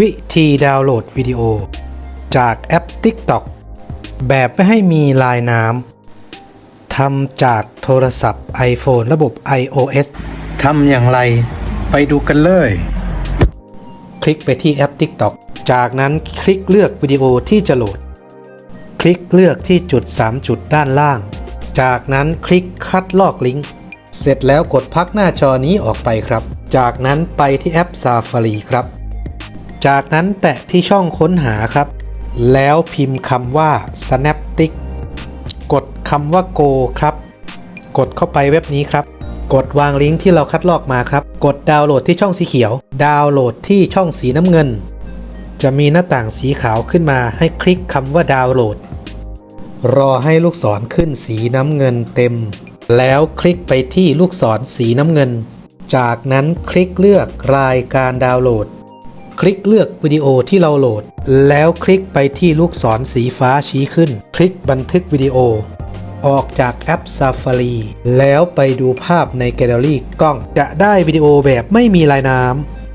วิธีดาวน์โหลดวิดีโอ จากแอป TikTok แบบไม่ให้มีลายน้ำทำจากโทรศัพท์ iPhone ระบบ iOS ทำอย่างไร ไปดูกันเลย คลิกไปที่แอป TikTok จากนั้นคลิกเลือกวิดีโอที่จะโหลด คลิกเลือกที่จุด 3 จุดด้านล่าง จากนั้นคลิกคัดลอกลิงก์ เสร็จแล้วกดพักหน้าจอนี้ออกไปครับ จากนั้นไปที่แอป Safari ครับ จากนั้นแตะที่ช่องค้นหาครับ แล้วพิมพ์คำว่า Snaptic กดคำว่า Go ครับ กดเข้าไปเว็บนี้ครับ กดวางลิงก์ที่เราคัดลอกมาครับ กดดาวน์โหลดที่ช่องสีเขียว ดาวน์โหลดที่ช่องสีน้ำเงิน จะมีหน้าต่างสีขาวขึ้นมาให้คลิกคำว่าดาวน์โหลด รอให้ลูกศรขึ้นสีน้ำเงินเต็ม แล้วคลิกไปที่ลูกศรสีน้ำเงิน จากนั้นคลิกเลือกรายการดาวน์โหลด คลิกเลือกวิดีโอที่เราโหลด แล้วคลิกไปที่ลูกศรสีฟ้าชี้ขึ้น คลิกบันทึกวิดีโอ ออกจากแอป Safari แล้วไปดูภาพในแกลเลอรี่กล้อง จะได้วิดีโอแบบไม่มีลายน้ำ